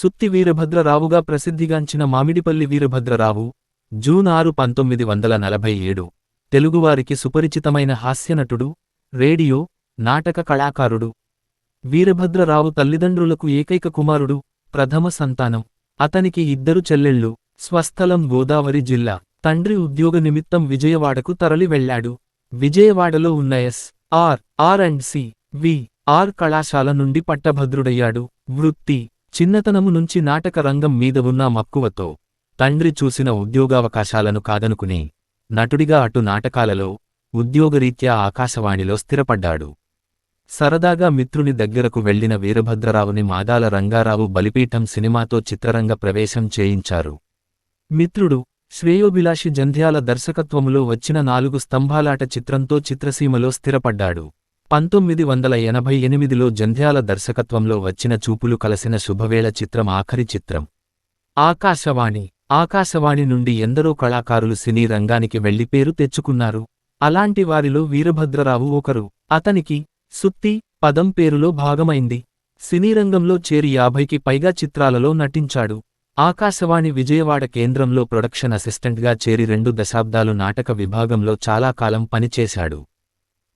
సుత్తి వీరభద్రరావుగా ప్రసిద్ధిగాంచిన మామిడిపల్లి వీరభద్రరావు జూన్ ఆరు పంతొమ్మిది వందల నలభై ఏడు. తెలుగువారికి సుపరిచితమైన హాస్యనటుడు రేడియో నాటక కళాకారుడు. వీరభద్రరావు తల్లిదండ్రులకు ఏకైక కుమారుడు ప్రథమ సంతానం. అతనికి ఇద్దరు చెల్లెళ్ళు స్వస్థలం గోదావరి జిల్లా. తండ్రి ఉద్యోగ నిమిత్తం విజయవాడకు తరలి వెళ్ళాడు విజయవాడలో ఉన్న S R R and C V R కళాశాల నుండి పట్టభద్రుడయ్యాడు. వృత్తి చిన్నతనము నుంచి నాటక రంగం మీద ఉన్న మక్కువతో తండ్రి చూసిన ఉద్యోగావకాశాలను కాదనుకుని నటుడిగా అటు నాటకాలలో ఉద్యోగరీత్యా ఆకాశవాణిలో స్థిరపడ్డాడు. సరదాగా మిత్రుని దగ్గరకు వెళ్ళిన వీరభద్రరావుని మాదాల రంగారావు బలిపీఠం సినిమాతో చిత్రరంగ ప్రవేశం చేయించారు. మిత్రుడు శ్రేయోభిలాషి జంధ్యాల దర్శకత్వములో వచ్చిన నాలుగు స్తంభాలాట చిత్రంతో చిత్రసీమలో స్థిరపడ్డాడు. పంతొమ్మిది వందల ఎనభై ఎనిమిదిలో జంధ్యాల దర్శకత్వంలో వచ్చిన చూపులు కలసిన శుభవేళ చిత్రం ఆఖరి చిత్రం. ఆకాశవాణి. ఆకాశవాణి నుండి ఎందరో కళాకారులు సినీ రంగానికి వెళ్ళి పేరు తెచ్చుకున్నారు. అలాంటి వారిలో వీరభద్రరావు ఒకరు. అతనికి సుత్తి పదం పేరులో భాగమైంది. సినీ రంగంలో చేరి యాభైకి పైగా చిత్రాలలో నటించాడు. ఆకాశవాణి విజయవాడ కేంద్రంలో ప్రొడక్షన్ అసిస్టెంట్గా చేరి రెండు దశాబ్దాలు నాటక విభాగంలో చాలా కాలం పనిచేశాడు.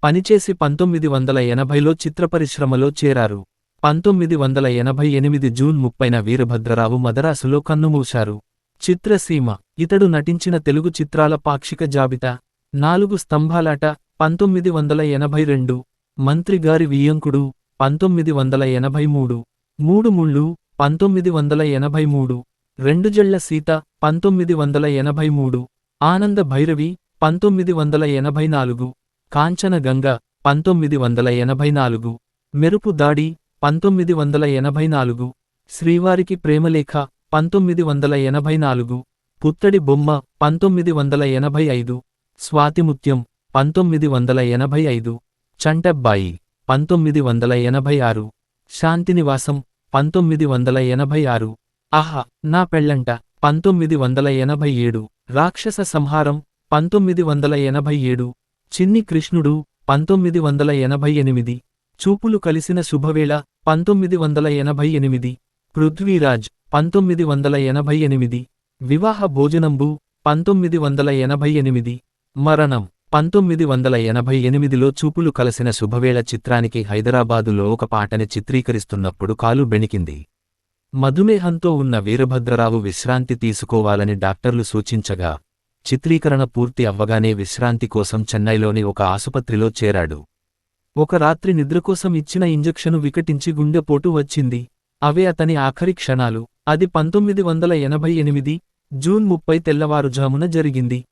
పనిచేసి పంతొమ్మిది వందల ఎనభైలో చిత్రపరిశ్రమలో చేరారు. పంతొమ్మిది వందల ఎనభై ఎనిమిది జూన్ ముప్పైన వీరభద్రరావు మదరాసులో కన్నుమూశారు. చిత్రసీమ ఇతడు నటించిన తెలుగు చిత్రాల పాక్షిక జాబితా నాలుగు స్తంభాలాట పంతొమ్మిది వందల ఎనభై రెండు మంత్రిగారి వియ్యంకుడు పంతొమ్మిది వందల ఎనభై మూడు మూడు ముళ్ళు పంతొమ్మిది వందల ఎనభై మూడు రెండు జళ్ళ సీత పంతొమ్మిది వందల ఎనభై మూడు ఆనంద భైరవి పంతొమ్మిది వందల ఎనభై నాలుగు కాంచనగంగ పంతొమ్మిది వందల ఎనభై నాలుగు మెరుపు దాడి పంతొమ్మిది వందల ఎనభై నాలుగు శ్రీవారికి ప్రేమలేఖ పంతొమ్మిది వందల ఎనభై నాలుగు పుత్తడి బొమ్మ పంతొమ్మిది వందల ఎనభై ఐదు స్వాతిముత్యం పంతొమ్మిది వందల ఎనభై ఐదు చంటబ్బాయి పంతొమ్మిది వందల ఎనభై ఆరు శాంతినివాసం పంతొమ్మిది వందల ఎనభై ఆరు ఆహా నా పెళ్ళంట పంతొమ్మిది వందల ఎనభై ఏడు రాక్షస సంహారం పంతొమ్మిది వందల ఎనభై ఏడు చిన్ని కృష్ణుడు పంతొమ్మిది వందల ఎనభై ఎనిమిది. చూపులు కలిసిన శుభవేళ పంతొమ్మిది వందల ఎనభై ఎనిమిది. పృథ్వీరాజ్ పంతొమ్మిది వందల ఎనభై ఎనిమిది. వివాహ భోజనంబు పంతొమ్మిది వందల ఎనభై ఎనిమిది. మరణం పంతొమ్మిది వందల ఎనభై ఎనిమిదిలో చూపులు కలసిన శుభవేళ చిత్రానికి హైదరాబాదులో ఒక పాటని చిత్రీకరిస్తున్నప్పుడు కాలు బెణికింది. మధుమేహంతో ఉన్న వీరభద్రరావు విశ్రాంతి తీసుకోవాలని డాక్టర్లు సూచించగా చిత్రీకరణ పూర్తి అవ్వగానే విశ్రాంతి కోసం చెన్నైలోని ఒక ఆసుపత్రిలో చేరాడు. ఒక రాత్రి నిద్రకోసం ఇచ్చిన ఇంజెక్షను వికటించి గుండెపోటు వచ్చింది. అవే అతని ఆఖరి క్షణాలు. అది పంతొమ్మిది వందల ఎనభై ఎనిమిది జూన్ ముప్పై తెల్లవారుజామున జరిగింది.